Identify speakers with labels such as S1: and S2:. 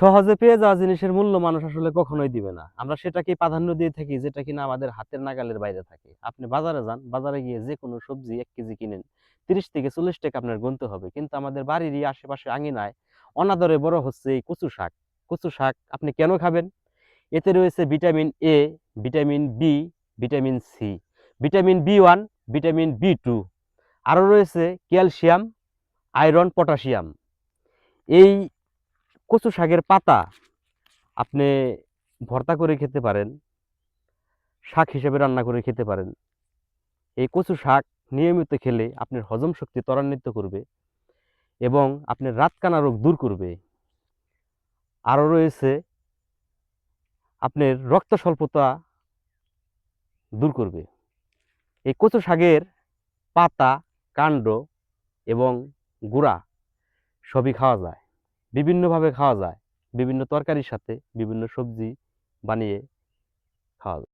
S1: সহজে পেয়ে যাওয়া জিনিসের মূল্য মানুষ আসলে কখনোই দিবে না। আমরা সেটাকে প্রাধান্য দিয়ে থাকি, যেটা কিনা আমাদের হাতের নাগালের বাইরে থাকে। আপনি বাজারে যান, বাজারে গিয়ে যে কোনো সবজি এক কেজি কিনেন, তিরিশ থেকে চল্লিশ টাকা আপনার গুনতে হবে। কিন্তু আমাদের বাড়িরই আশেপাশে আঙিনায় অনাদরে বড় হচ্ছে এই কচু শাক। কচু শাক আপনি কেন খাবেন? এতে রয়েছে vitamin A vitamin B vitamin C vitamin B one vitamin B two আরও রয়েছে ক্যালসিয়াম, আয়রন, পটাশিয়াম। এই কচু শাকের পাতা আপনি ভর্তা করে খেতে পারেন, শাক হিসেবে রান্না করে খেতে পারেন। এই কচু শাক নিয়মিত খেলে আপনার হজম শক্তি ত্বরান্বিত করবে এবং আপনার রাতকানা রোগ দূর করবে। আরও রয়েছে, আপনার রক্ত স্বল্পতা দূর করবে। এই কচু শাকের পাতা, কাণ্ড এবং গুঁড়া সবই খাওয়া যায়। বিভিন্নভাবে খাওয়া যায়। বিভিন্ন তরকারির সাথে বিভিন্ন সবজি বানিয়ে খাওয়া যায়।